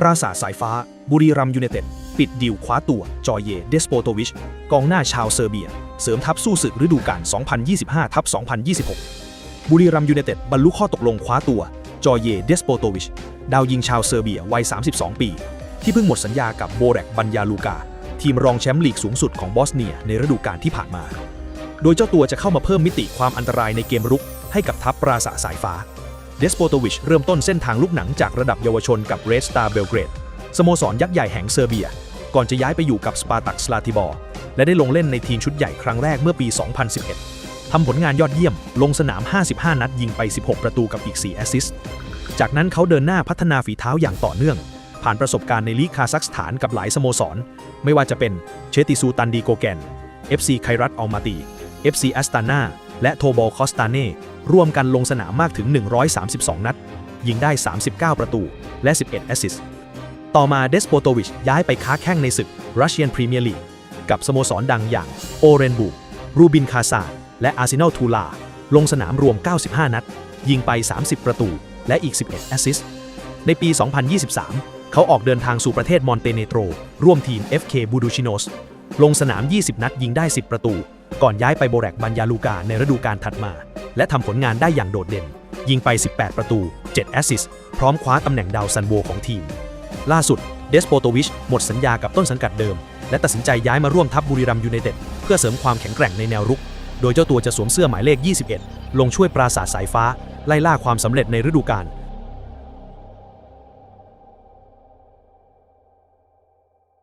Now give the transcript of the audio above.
ปราสาทสายฟ้า บุรีรัมย์ยูไนเต็ด ปิดดีลคว้าตัว จอเย เดสโปโตวิช กองหน้าชาวเซอร์เบีย เสริมทัพสู้ศึกฤดูกาล 2025ทับ2026 บุรีรัมย์ยูไนเต็ด บรรลุข้อตกลงคว้าตัว จอเย เดสโปโตวิช ดาวยิงชาวเซอร์เบียวัย 32 ปี ที่เพิ่งหมดสัญญากับโบแรกบัญญาลูกา ทีมรองแชมป์ลีกสูงสุดของบอสเนียในฤดูกาลที่ผ่านมา โดยเจ้าตัวจะเข้ามาเพิ่มมิติความอันตรายในเกมรุกให้กับทัพปราสาทสายฟ้า เดสโปโตวิชเริ่มต้นเส้นทางลูกหนังจากระดับเยาวชนกับเรสตาเบลเกรดสโมสรยักษ์ใหญ่แห่งเซอร์เบีย ก่อนจะย้ายไปอยู่กับสปาตักสลาติบอร์และได้ลงเล่นในทีมชุดใหญ่ครั้งแรกเมื่อปี 2011 ทำผลงานยอดเยี่ยม ลงสนาม 55 นัดยิงไป 16 ประตูกับอีก 4 แอสซิสต์ จากนั้นเขาเดินหน้าพัฒนาฝีเท้าอย่างต่อเนื่อง ผ่านประสบการณ์ในลีกคาซัคสถานกับหลายสโมสร ไม่ว่าจะเป็นเชติซูตันดีโกแกน FC ไครัตอัลมาตี FC แอสตานา และโทบอลคอสตาเน่ร่วมกันลงสนามมากถึง 132 นัด ยิงได้ 39 ประตูและ 11 แอสซิสต์ต่อมาเดสโปโตวิชย้ายไปค้าแข้งในศึกรัสเซียนพรีเมียร์ลีกกับสโมสรดังอย่างโอเรนบูรูบินคาซาและอาร์เซนอลทูลา ลงสนามรวม 95 นัด ยิงไป 30 ประตูและอีก 11 แอสซิสต์ในปี 2023 เขาออกเดินทางสู่ประเทศมอนเตเนโตร ร่วมทีม FK บูดูชิโนสลงสนาม 20 นัดยิงได้ 10 ประตู ก่อนย้ายไปโบแรกบัญญาลูกาในฤดูกาลถัดมา และทำผลงานได้อย่างโดดเด่น ยิงไป 18 ประตู 7 แอสซิสพร้อมคว้าตำแหน่งดาวซันโวของทีม ล่าสุดเดสโปโตวิชหมดสัญญากับต้นสังกัดเดิม และตัดสินใจย้ายมาร่วมทัพบุรีรัมย์ยูไนเต็ดเพื่อเสริมความแข็งแกร่งในแนวรุก โดยเจ้าตัวจะสวมเสื้อหมายเลข 21 ลงช่วยปราสาทสายฟ้า ไล่ล่าความสำเร็จในฤดูกาล